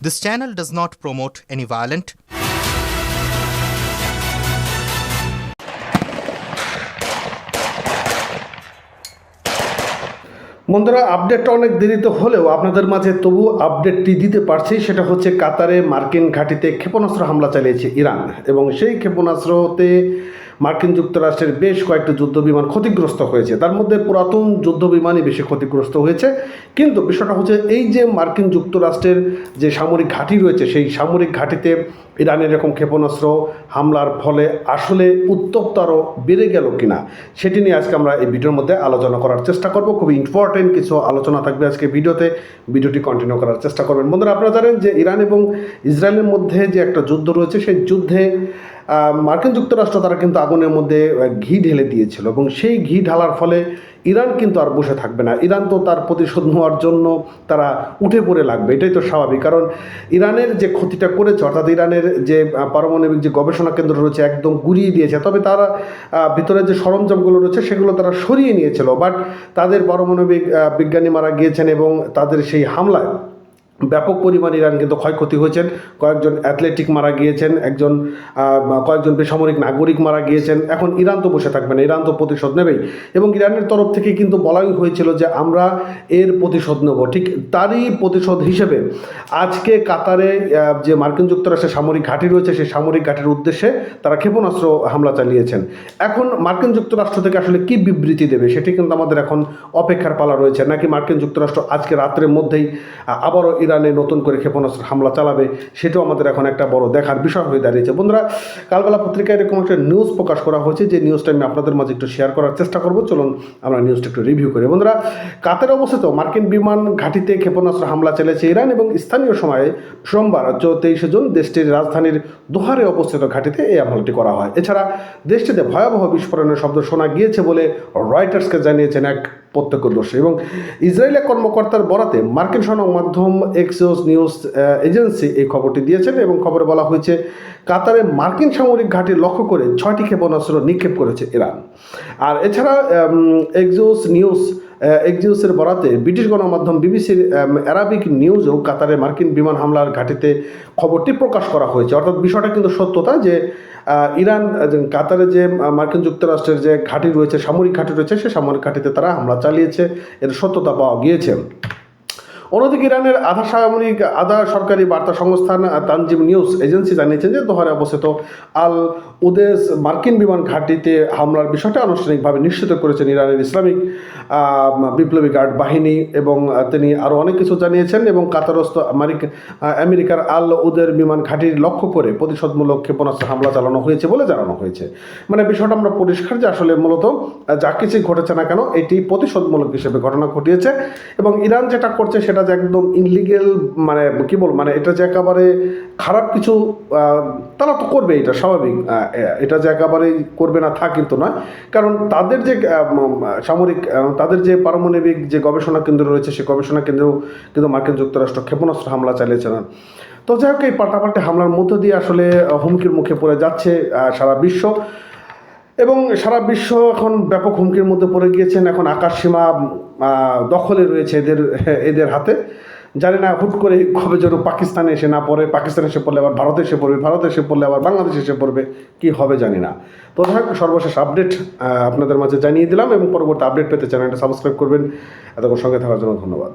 This channel does not promote any violent, বন্ধুরা আপডেটটা অনেক দেরিতে হলেও আপনাদের মাঝে তবু আপডেটটি দিতে পারছি। সেটা হচ্ছে কাতারে মার্কিন ঘাঁটিতে ক্ষেপণাস্ত্র হামলা চালিয়েছে ইরান। এবং সেই ক্ষেপণাস্ত্রতে মার্কিন যুক্তরাষ্ট্রের বেশ কয়েকটি যুদ্ধ বিমান ক্ষতিগ্রস্ত হয়েছে। তার মধ্যে পুরাতন যুদ্ধ বিমানই বেশি ক্ষতিগ্রস্ত হয়েছে। কিন্তু বিষয়টা হচ্ছে এই যে মার্কিন যুক্তরাষ্ট্রের যে সামরিক ঘাঁটি রয়েছে, সেই সামরিক ঘাঁটিতে ইরানের এরকম ক্ষেপণাস্ত্র হামলার ফলে আসলে উত্তপ্ত আরও বেড়ে গেল কিনা, সেটি নিয়ে আজকে আমরা এই ভিডিওর মধ্যে আলোচনা করার চেষ্টা করব। খুবই ইম্পর্টেন্ট কিছু আলোচনা থাকবে আজকে ভিডিওতে। ভিডিওটি কন্টিনিউ করার চেষ্টা করবেন। বন্ধুরা, আপনারা জানেন যে ইরান এবং ইসরায়েলের মধ্যে যে একটা যুদ্ধ রয়েছে, সেই যুদ্ধে মার্কিন যুক্তরাষ্ট্র তারা কিন্তু আগুনের মধ্যে ঘি ঢেলে দিয়েছিল এবং সেই ঘি ঢালার ফলে ইরান কিন্তু আর বসে থাকবে না। ইরান তো তার প্রতিশোধ নেওয়ার জন্য তারা উঠে পড়ে লাগবে, এটাই তো স্বাভাবিক। কারণ ইরানের যে ক্ষতিটা করেছে, অর্থাৎ ইরানের যে পারমাণবিক যে গবেষণা কেন্দ্র রয়েছে, একদম গুড়িয়ে দিয়েছে। তবে তারা ভিতরে যে সরঞ্জামগুলো রয়েছে, সেগুলো তারা সরিয়ে নিয়েছিল। বাট তাদের পারমাণবিক বিজ্ঞানী মারা গিয়েছেন এবং তাদের সেই হামলায় ব্যাপক পরিমাণ ইরান কিন্তু ক্ষয়ক্ষতি হয়েছেন। কয়েকজন অ্যাথলেটিক মারা গিয়েছেন, একজন কয়েকজন বেসামরিক নাগরিক মারা গিয়েছেন। এখন ইরান তো বসে থাকবে না, ইরান তো প্রতিশোধ নেবেই। এবং ইরানের তরফ থেকে কিন্তু বলাই হয়েছিল যে আমরা এর প্রতিশোধ নেব। ঠিক তারই প্রতিশোধ হিসেবে আজকে কাতারে যে মার্কিন যুক্তরাষ্ট্রের সামরিক ঘাঁটি রয়েছে, সেই সামরিক ঘাঁটির উদ্দেশ্যে তারা ক্ষেপণাস্ত্র হামলা চালিয়েছেন। এখন মার্কিন যুক্তরাষ্ট্র থেকে আসলে কি বিবৃতি দেবে, সেটি কিন্তু আমাদের এখন অপেক্ষার পালা রয়েছে। নাকি মার্কিন যুক্তরাষ্ট্র আজকে রাত্রের মধ্যেই আবারও ইরানে নতুন করে ক্ষেপণাস্ত্র হামলা চালাবে, সেটাও আমাদের এখন একটা বড় দেখার বিষয় হয়ে দাঁড়িয়েছে। বন্ধুরা, কালবেলা পত্রিকায় এরকম একটা নিউজ প্রকাশ করা হয়েছে, যে নিউজটা আমি আপনাদের মাঝে একটু শেয়ার করার চেষ্টা করব। চলুন আমরা নিউজটা একটু রিভিউ করি। বন্ধুরা, কাতারে অবস্থিত মার্কিন বিমান ঘাঁটিতে ক্ষেপণাস্ত্র হামলা চালিয়েছে ইরান এবং স্থানীয় সময়ে সোমবার চৌত্রিশে জুন, দেশটির রাজধানীর দোহারে অবস্থিত ঘাঁটিতে এই হামলাটি করা হয়। এছাড়া, দেশটিতে ভয়াবহ বিস্ফোরণের শব্দ শোনা গিয়েছে বলে রয়টার্সকে জানিয়েছেন এক প্রত্যক্ষদর্শী। এবং ইসরায়েলের কর্মকর্তার বরাতে মার্কিন সংবাদমাধ্যম এক্সিওস নিউজ এজেন্সি এই খবরটি দিয়েছেন এবং খবরে বলা হয়েছে, কাতারে মার্কিন সামরিক ঘাঁটি লক্ষ্য করে ছয়টি ক্ষেপণাস্ত্র নিক্ষেপ করেছে ইরান। আর এছাড়া এক্সিওস নিউজ এক্সিউসের বরাতে ব্রিটিশ গণমাধ্যম বিবিসির অ্যারাবিক নিউজও কাতারে মার্কিন বিমান হামলার ঘাটিতে খবরটি প্রকাশ করা হয়েছে। অর্থাৎ বিষয়টা কিন্তু সত্যতা যে ইরান কাতারে যে মার্কিন যুক্তরাষ্ট্রের যে ঘাঁটি রয়েছে, সামরিক ঘাঁটি রয়েছে, সে সামরিক ঘাঁটিতে তারা হামলা চালিয়েছে। এর সত্যতা পাওয়া গিয়েছে। অন্যদিকে ইরানের আধা সামরিক, আধা সরকারি বার্তা সংস্থান তানজিম নিউজ এজেন্সি জানিয়েছেন যে দোহারে অবস্থিত আল উদেস মার্কিন বিমান ঘাঁটিতে হামলার বিষয়টা আনুষ্ঠানিকভাবে নিশ্চিত করেছেন ইরানের ইসলামিক বিপ্লবী গার্ড বাহিনী এবং তিনি আরও অনেক কিছু জানিয়েছেন এবং কাতারস্থ আমেরিকা, আমেরিকার আল উদের বিমান ঘাঁটির লক্ষ্য করে প্রতিশোধমূলক ক্ষেপণাস্ত্র হামলা চালানো হয়েছে বলে জানানো হয়েছে। মানে বিষয়টা আমরা পরিষ্কার যে আসলে মূলত, যা কিছুই ঘটেছে না কেন, এটি প্রতিশোধমূলক হিসেবে ঘটনা ঘটিয়েছে এবং ইরান যেটা করছে সেটা যে একদম ইনলিগেল মানে কি বল মানে এটা যে একেবারে খারাপ কিছু তারা তো করবে, এটা স্বাভাবিক। এটা যে একেবারেই করবে না তা কিন্তু নয়। কারণ তাদের যে সামরিক তাদের যে পারমাণবিক যে গবেষণা কেন্দ্র রয়েছে সেই গবেষণা কেন্দ্রেও কিন্তু মার্কিন যুক্তরাষ্ট্র ক্ষেপণাস্ত্র হামলা চালিয়েছে না। তো যাই হোক, এই পাল্টাপাল্টি হামলার মধ্য দিয়ে আসলে হুমকির মুখে পড়ে যাচ্ছে সারা বিশ্ব। এবং সারা বিশ্ব এখন ব্যাপক হুমকির মধ্যে পড়ে গিয়েছেন। এখন আকাশ সীমা দখলে রয়েছে এদের এদের হাতে। জানি না, হুট করে কবে যেন পাকিস্তানে এসে না পড়ে। পাকিস্তানে এসে পড়লে আবার ভারতে এসে পড়বে। ভারতে এসে পড়লে আবার বাংলাদেশে এসে পড়বে। কি হবে জানি না। তো যাই হোক, সর্বশেষ আপডেট আপনাদের মাঝে জানিয়ে দিলাম এবং পরবর্তী আপডেট পেতে চ্যানেলটা সাবস্ক্রাইব করবেন। এতক্ষণ সঙ্গে থাকার জন্য ধন্যবাদ।